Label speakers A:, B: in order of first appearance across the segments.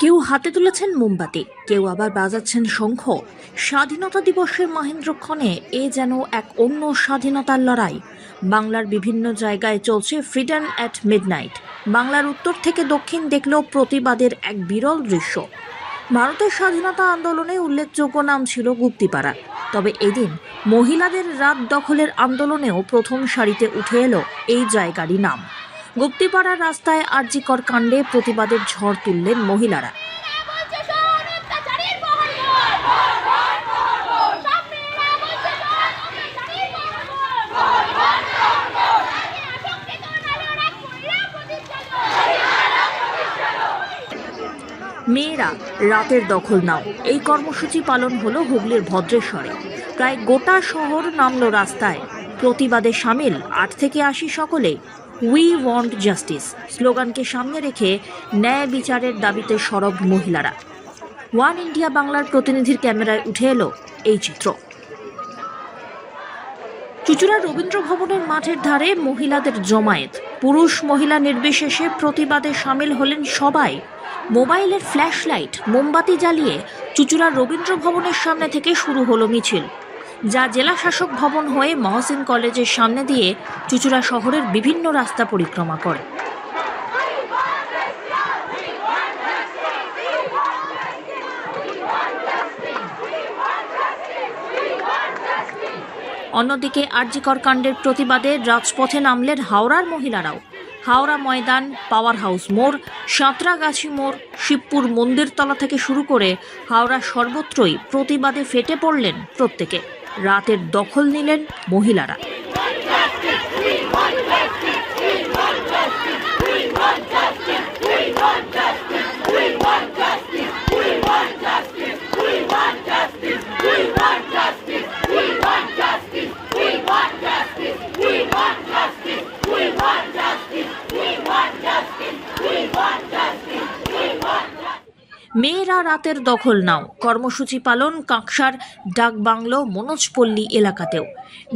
A: কেউ হাতে তুলেছেন মোমবাতি, কেউ আবার বাজাচ্ছেন শঙ্খ। স্বাধীনতা দিবসের মহেন্দ্রক্ষণে এ যেন এক অন্য স্বাধীনতার লড়াই। বাংলার বিভিন্ন জায়গায় চলছে ফ্রিডম অ্যাট মিডনাইট। বাংলার উত্তর থেকে দক্ষিণ দেখলেও প্রতিবাদের এক বিরল দৃশ্য। ভারতের স্বাধীনতা আন্দোলনে উল্লেখযোগ্য নাম ছিল গুপ্তিপাড়া। তবে এদিন মহিলাদের রাত দখলের আন্দোলনেও প্রথম সারিতে উঠে এলো এই জায়গারই নাম। গুপ্তিপাড়া রাস্তায় আরজিকর কাণ্ডে প্রতিবাদের ঝড় তুললেন মহিলারা। মেয়েরা, রাতের দখল নাও। এই কর্মসূচি পালন হলো হুগলির ভদ্রেশ্বরে। প্রায় গোটা শহর নামলো রাস্তায়। প্রতিবাদে সামিল আট থেকে আশি সকলে। উই ওয়ান্ট জাস্টিস স্লোগানকে সামনে রেখে ন্যায় বিচারের দাবিতে সরব মহিলারা। ওয়ান ইন্ডিয়া বাংলার প্রতিনিধির ক্যামেরায় উঠে এলো এই চিত্র। চুচুড়া রবীন্দ্র ভবনের মাঠের ধারে মহিলাদের জমায়েত। পুরুষ মহিলা নির্বিশেষে প্রতিবাদে সামিল হলেন সবাই। মোবাইলের ফ্ল্যাশ লাইট মোমবাতি জ্বালিয়ে চুচুড়া রবীন্দ্র ভবনের সামনে থেকে শুরু হলো মিছিল। যা জেলা শাসক ভবন হয়ে মহসিন কলেজের সামনে দিয়ে চুচুড়া শহরের বিভিন্ন রাস্তা পরিক্রমা করে। অন্যদিকে আরজিকর কাণ্ডের প্রতিবাদে রাজপথে নামলেন হাওড়ার মহিলারাও। হাওড়া ময়দান, পাওয়ার হাউস মোড়, সাঁতরাগাছি মোড়, শিবপুর মন্দিরতলা থেকে শুরু করে হাওড়া সর্বত্রই প্রতিবাদে ফেটে পড়লেন প্রত্যেকে। রাতের দখল নিলেন মহিলারা। মেয়েরা রাতের দখল নাও। কর্মসূচি পালন কাঁকসার ডাকবাংলো মনোজপল্লী এলাকাতেও।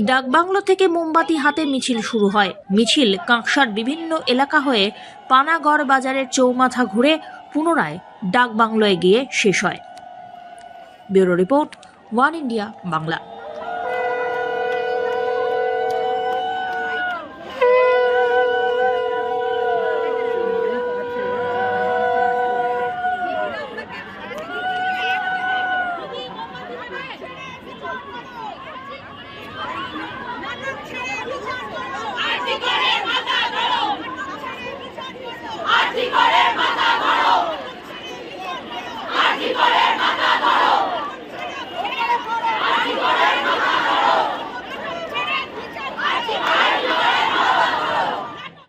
A: ডাকবাংলো থেকে মোমবাতি হাতে মিছিল শুরু হয়। মিছিল কাঁকসার বিভিন্ন এলাকা হয়ে পানাগড় বাজারের চৌমাথা ঘুরে পুনরায় ডাকবাংলোয় গিয়ে শেষ হয়। Bureau report, one India, Bangla.